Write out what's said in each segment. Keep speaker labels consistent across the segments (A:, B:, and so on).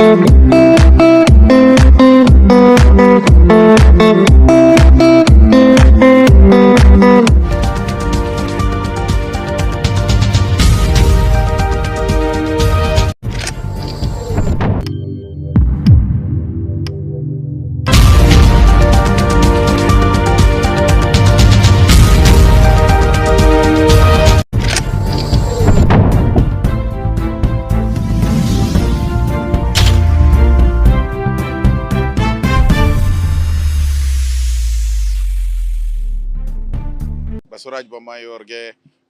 A: Thank you. Basavaraj Bommai ಅವ್ರಿಗೆ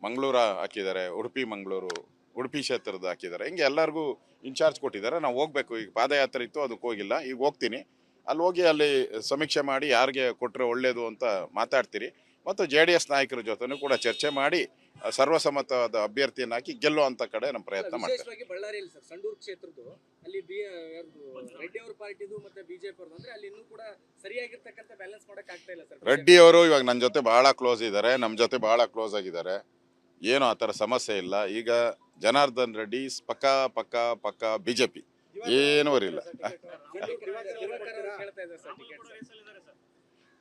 A: ಮಂಗಳೂರ ಹಾಕಿದ್ದಾರೆ, ಉಡುಪಿ, ಮಂಗಳೂರು, ಉಡುಪಿ ಕ್ಷೇತ್ರದ ಹಾಕಿದ್ದಾರೆ. ಹಿಂಗೆ ಎಲ್ಲರಿಗೂ ಇನ್ಚಾರ್ಜ್ ಕೊಟ್ಟಿದ್ದಾರೆ. ನಾವು ಹೋಗ್ಬೇಕು. ಈಗ ಪಾದಯಾತ್ರೆ ಇತ್ತು, ಅದಕ್ಕೆ ಹೋಗಿಲ್ಲ. ಈಗ ಹೋಗ್ತೀನಿ. ಅಲ್ಲಿ ಹೋಗಿ ಅಲ್ಲಿ ಸಮೀಕ್ಷೆ ಮಾಡಿ ಯಾರಿಗೆ ಕೊಟ್ಟರೆ ಒಳ್ಳೆಯದು ಅಂತ ಮಾತಾಡ್ತೀರಿ. ಮತ್ತು ಜೆ ಡಿ ಎಸ್ ನಾಯಕರ ಜೊತೆನೂ ಕೂಡ ಚರ್ಚೆ ಮಾಡಿ ಸರ್ವಸಮ್ಮತವಾದ ಅಭ್ಯರ್ಥಿಯನ್ನು ಹಾಕಿ ಗೆಲ್ಲುವಂಥ ಕಡೆ ನಮ್ಮ ಪ್ರಯತ್ನ ಮಾಡ್ತೇವೆ.
B: ವಿಶೇಷವಾಗಿ ಬಳ್ಳಾರಿಯಲ್ಲಿ ಸರ್ ಸಂಡೂರು ಕ್ಷೇತ್ರದ್ದು ಅಲ್ಲಿ ಬಿ ರೆಡ್ಡಿ ಅವ್ರ ಪಾರ್ಟಿದು ಮತ್ತೆ ಬಿಜೆಪಿ ಅವ್ರದ್ದು ಅಂದ್ರೆ ಅಲ್ಲಿ ಇನ್ನೂ ಕೂಡ ಸರಿಯಾಗಿರ್ತಕ್ಕಂಥ ಬ್ಯಾಲೆನ್ಸ್ ಮಾಡಕ್ ಆಗ್ತಾ ಇಲ್ಲ ಸರ್.
A: ರೆಡ್ಡಿ ಅವರು ಇವಾಗ ನನ್ನ ಜೊತೆ ಬಹಳ ಕ್ಲೋಸ್ ಇದ್ದಾರೆ ನಮ್ಮ ಜೊತೆ ಬಹಳ ಕ್ಲೋಸ್ ಆಗಿದ್ದಾರೆ. ಏನು ಆ ಥರ ಸಮಸ್ಯೆ ಇಲ್ಲ. ಈಗ ಜನಾರ್ದನ್ ರೆಡ್ಡಿ ಪಕ್ಕ ಪಕ್ಕ ಪಕ್ಕ ಬಿ ಜೆ ಪಿ ಏನೂ ಇಲ್ಲ.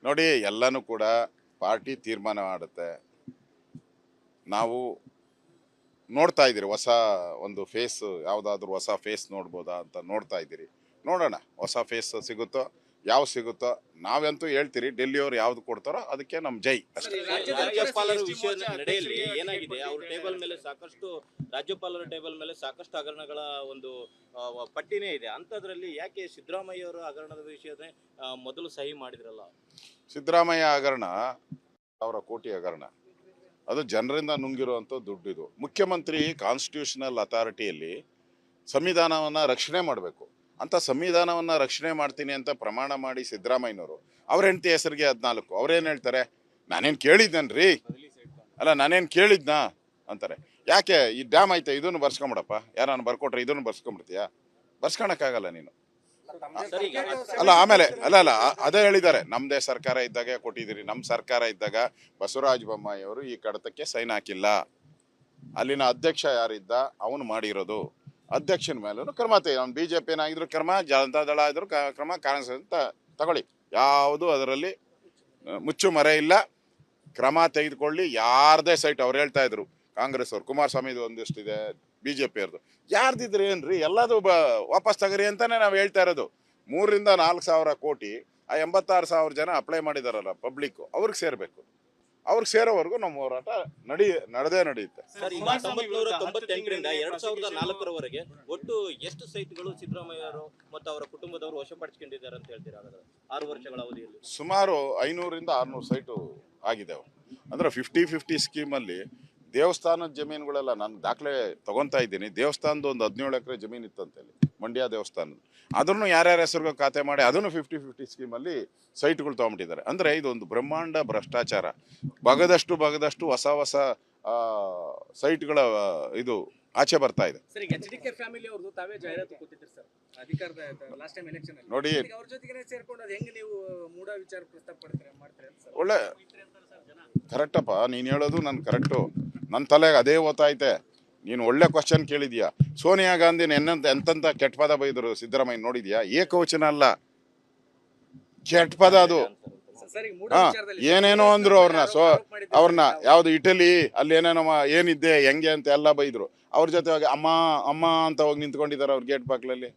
A: ನೋಡಿ ಎಲ್ಲನೂ ಕೂಡ ಪಾರ್ಟಿ ತೀರ್ಮಾನ ಮಾಡುತ್ತೆ. ನಾವು ನೋಡ್ತಾ ಇದ್ದೀರಿ, ಹೊಸ ಒಂದು ಫೇಸ್, ಯಾವುದಾದ್ರೂ ಹೊಸ ಫೇಸ್ ನೋಡ್ಬೋದಾ ಅಂತ ನೋಡ್ತಾ ಇದ್ದೀರಿ. ನೋಡೋಣ, ಹೊಸ ಫೇಸ್ ಸಿಗುತ್ತೋ? ಯಾವ ಸಿಗುತ್ತೋ ನಾವಂತೂ ಹೇಳ್ತೀರಿ ಡೆಲ್ಲಿಯವ್ರು ಯಾವ್ದು ಕೊಡ್ತಾರೋ ಅದಕ್ಕೆ ನಮ್ಮ ಜೈ ಅಷ್ಟೇ.
C: ರಾಜ್ಯಪಾಲರ ವಿಷಯ ನಡೆಯಲ್ಲಿ ಏನಾಗಿದೆ? ಅವ್ರ ಟೇಬಲ್ ಮೇಲೆ ಸಾಕಷ್ಟು ರಾಜ್ಯಪಾಲರ ಟೇಬಲ್ ಮೇಲೆ ಸಾಕಷ್ಟು ಹಗರಣಗಳ ಒಂದು ಆ, ವ- ಪಟ್ಟಿನೇ ಇದೆ. ಅಂಥದ್ರಲ್ಲಿ ಯಾಕೆ ಸಿದ್ದರಾಮಯ್ಯ ಅವರು ಹಗರಣದ ವಿಷಯದ ಆ, ಮೊದಲು ಸಹಿ ಮಾಡಿದ್ರಲ್ಲ?
A: ಸಿದ್ದರಾಮಯ್ಯ ಹಗರಣ ಅವರ ಕೋಟಿ ಹಗರಣ. ಅದು ಜನರಿಂದ ನುಂಗಿರುವಂತ ದುಡ್ಡು ಇದು ಮುಖ್ಯಮಂತ್ರಿ ಕಾನ್ಸ್ಟಿಟ್ಯೂಷನಲ್ ಅಥಾರಿಟಿಯಲ್ಲಿ ಸಂವಿಧಾನವನ್ನ ರಕ್ಷಣೆ ಮಾಡಬೇಕು. ಅಂತ ಸಂವಿಧಾನವನ್ನು ರಕ್ಷಣೆ ಮಾಡ್ತೀನಿ ಅಂತ ಪ್ರಮಾಣ ಮಾಡಿ ಸಿದ್ದರಾಮಯ್ಯನವರು, ಅವ್ರ ಹೆಂಡತಿ ಹೆಸರಿಗೆ ಹದಿನಾಲ್ಕು ಅವ್ರೇನು ಹೇಳ್ತಾರೆ? ನಾನೇನು ಕೇಳಿದ್ದೇನ್ರಿ? ಅಲ್ಲ, ನಾನೇನು ಕೇಳಿದ್ನಾ? ಅಂತಾರೆ. ಯಾಕೆ ಈ ಡ್ಯಾಮ್ ಐತೆ, ಇದನ್ನು ಬರ್ಸ್ಕೊಂಬಿಡಪ್ಪ? ಯಾರನ್ನು ಬರ್ಕೊಟ್ರೆ ಇದನ್ನು ಬರ್ಸ್ಕೊಂಬಿಡ್ತೀಯಾ? ಬರ್ಸ್ಕೊಳಕ್ಕಾಗಲ್ಲ ನೀನು. ಅಲ್ಲ, ಆಮೇಲೆ, ಅಲ್ಲ ಅಲ್ಲ ಅದೇ ಹೇಳಿದ್ದಾರೆ. ನಮ್ಮದೇ ಸರ್ಕಾರ ಇದ್ದಾಗ ಕೊಟ್ಟಿದ್ದೀರಿ. ನಮ್ಮ ಸರ್ಕಾರ ಇದ್ದಾಗ ಬಸವರಾಜ ಬೊಮ್ಮಾಯಿ ಅವರು ಈ ಕಡತಕ್ಕೆ ಸೈನ್ ಹಾಕಿಲ್ಲ. ಅಲ್ಲಿನ ಅಧ್ಯಕ್ಷ ಯಾರಿದ್ದ? ಅವನು ಮಾಡಿರೋದು. ಅಧ್ಯಕ್ಷನ ಮೇಲೂ ಕ್ರಮ ತೆಗೆ ಅವ್ನು ಬಿ ಜೆ ಏನಾಗಿದ್ರು ಕ್ರಮ, ಜನತಾ ದಳ ಆದರೂ ಕ್ರಮ ಕಾಂಗ್ರೆಸ್ ಅಂತ ತಗೊಳ್ಳಿ. ಯಾವುದು ಅದರಲ್ಲಿ ಮುಚ್ಚು ಮರೆ ಇಲ್ಲ. ಕ್ರಮ ತೆಗೆದುಕೊಳ್ಳಿ. ಯಾರದೇ ಸೈಟ್ ಅವ್ರು ಹೇಳ್ತಾ ಇದ್ರು. ಕಾಂಗ್ರೆಸ್ ಅವ್ರು ಕುಮಾರಸ್ವಾಮಿದು ಒಂದಿಷ್ಟಿದೆ ಬಿ ಜೆ ಪಿಯವ್ರದ್ದು ಯಾರ್ದಿದ್ರೆ ಏನ್ರಿ ಎಲ್ಲದು ಬ ವಾಪಸ್ ತಗರಿ ಅಂತಲೇ ನಾವು ಹೇಳ್ತಾ ಇರೋದು. ಮೂರರಿಂದ ನಾಲ್ಕು ಸಾವಿರ ಕೋಟಿ, ಆ ಎಂಬತ್ತಾರು ಸಾವಿರ ಜನ ಅಪ್ಲೈ ಮಾಡಿದಾರಲ್ಲ ಪಬ್ಲಿಕ್ ಅವ್ರಿಗೆ ಸೇರಬೇಕು. ಅವ್ರಿಗೆ ಸೇರೋವರೆಗೂ ನಮ್ಮ ಹೋರಾಟ ನಡಿ ನಡೆದೇ ನಡೆಯುತ್ತೆ.
C: ಸರ್ ಈಗ ಹತ್ತೊಂಬತ್ ನೂರ ತೊಂಬತ್ತೆಂಟರಿಂದ ಎರಡ್ ಸಾವಿರದ ನಾಲ್ಕರವರೆಗೆ ಒಟ್ಟು ಎಷ್ಟು ಸೈಟ್ಗಳು ಸಿದ್ದರಾಮಯ್ಯ ಅವರು ಮತ್ತು ಅವರ ಕುಟುಂಬದವರು ವಶಪಡಿಸಿಕೊಂಡಿದ್ದಾರೆ ಅಂತ ಹೇಳ್ತೀರಾ ಹಾಗಾದ್ರೆ? ಆರು ವರ್ಷಗಳ ಅವಧಿಯಲ್ಲಿ.
A: ಸುಮಾರು ಐನೂರಿಂದ ಆರ್ನೂರು ಸೈಟು ಆಗಿದೆ ಅವು. ಅಂದ್ರೆ ಫಿಫ್ಟಿ ಫಿಫ್ಟಿ ಸ್ಕೀಮಲ್ಲಿ ದೇವಸ್ಥಾನದ ಜಮೀನುಗಳೆಲ್ಲ ನಾನು ದಾಖಲೆ ತಗೊಂತಾ ಇದ್ದೀನಿ. ದೇವಸ್ಥಾನದ ಒಂದು ಹದಿನೇಳು ಎಕರೆ ಜಮೀನು ಇತ್ತಂತೇಳಿ ಮಂಡ್ಯ ದೇವಸ್ಥಾನದ ಅದನ್ನು ಯಾರ್ಯಾರ ಹೆಸರಿಗೂ ಖಾತೆ ಮಾಡಿ ಅದನ್ನು ಫಿಫ್ಟಿ ಫಿಫ್ಟಿ ಸ್ಕೀಮಲ್ಲಿ ಸೈಟ್ಗಳು ತೊಗೊಂಬಿಟ್ಟಿದ್ದಾರೆ ಅಂದರೆ ಇದೊಂದು ಬ್ರಹ್ಮಾಂಡ ಭ್ರಷ್ಟಾಚಾರ. ಬಗದಷ್ಟು ಬಗದಷ್ಟು ಹೊಸ ಹೊಸ ಸೈಟ್ಗಳ ಇದು ಆಚೆ ಬರ್ತಾ ಇದೆ. ನೋಡಿ ಒಳ್ಳೆ ಕರೆಕ್ಟಪ್ಪ ನೀನು ಹೇಳೋದು ನನ್ನ ಕರೆಕ್ಟು. ನನ್ನ ತಲೆಗೆ ಅದೇ ಓದ್ತೈತೆ ನೀನು ಒಳ್ಳೆ ಕ್ವಶನ್ ಕೇಳಿದ್ಯಾ? ಸೋನಿಯಾ ಗಾಂಧಿನ ಎನ್ನಂತ ಎಂತಂತ ಕೆಟ್ಟ ಪದ ಬೈದರು ಸಿದ್ದರಾಮಯ್ಯ ನೋಡಿದ್ಯಾ? ಏಕವಚನ ಅಲ್ಲ. ಕೆಟ್ಟ ಪದ ಅದು. ಹಾ ಏನೇನೋ ಅಂದ್ರು ಅವ್ರನ್ನ ಸೊ ಅವ್ರನ್ನ ಯಾವ್ದು ಇಟಲಿ ಅಲ್ಲಿ ಏನೇನೋ ಏನಿದ್ದೆ ಹೆಂಗೆ ಅಂತ ಎಲ್ಲ ಬೈದ್ರು ಅವ್ರ ಜೊತೆ ಹೋಗಿ ಅಮ್ಮ ಅಮ್ಮ ಅಂತ ಹೋಗಿ ನಿಂತ್ಕೊಂಡಿದ್ದಾರೆ ಅವ್ರ ಗೇಟ್ ಬಾಕ್ಲಲ್ಲಿ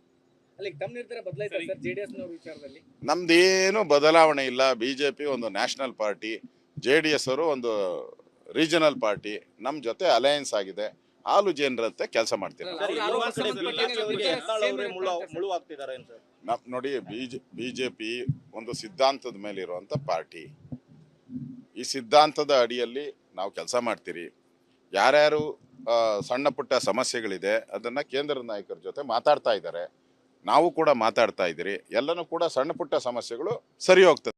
B: ವಿಚಾರದಲ್ಲಿ?
A: ನಮ್ದೇನು ಬದಲಾವಣೆ ಇಲ್ಲ. ಬಿಜೆಪಿ ಒಂದು national party J D S ಅವರು ಒಂದು ರೀಜನಲ್ ಪಾರ್ಟಿ ನಮ್ಮ ಜೊತೆ ಅಲಯನ್ಸ್ ಆಗಿದೆ. ಹಾಲು ಜನರಂತೆ ಕೆಲಸ ನಮ್ ನೋಡಿ ಬಿಜೆಪಿ ಒಂದು ಸಿದ್ಧಾಂತದ ಮೇಲೆ ಇರುವಂತ ಪಾರ್ಟಿ. ಈ ಸಿದ್ಧಾಂತದ ಅಡಿಯಲ್ಲಿ ನಾವು ಕೆಲಸ ಮಾಡ್ತೀರಿ. ಯಾರ್ಯಾರು ಆ, ಸಣ್ಣ ಪುಟ್ಟ ಸಮಸ್ಯೆಗಳಿದೆ ಅದನ್ನ ಕೇಂದ್ರ ನಾಯಕರ ಜೊತೆ ಮಾತಾಡ್ತಾ ಇದ್ದಾರೆ ನಾವು ಕೂಡ ಮಾತಾಡ್ತಾ ಇದ್ದೀರಿ. ಎಲ್ಲನೂ ಕೂಡ ಸಣ್ಣ ಪುಟ್ಟ ಸಮಸ್ಯೆಗಳು ಸರಿ ಹೋಗ್ತದೆ.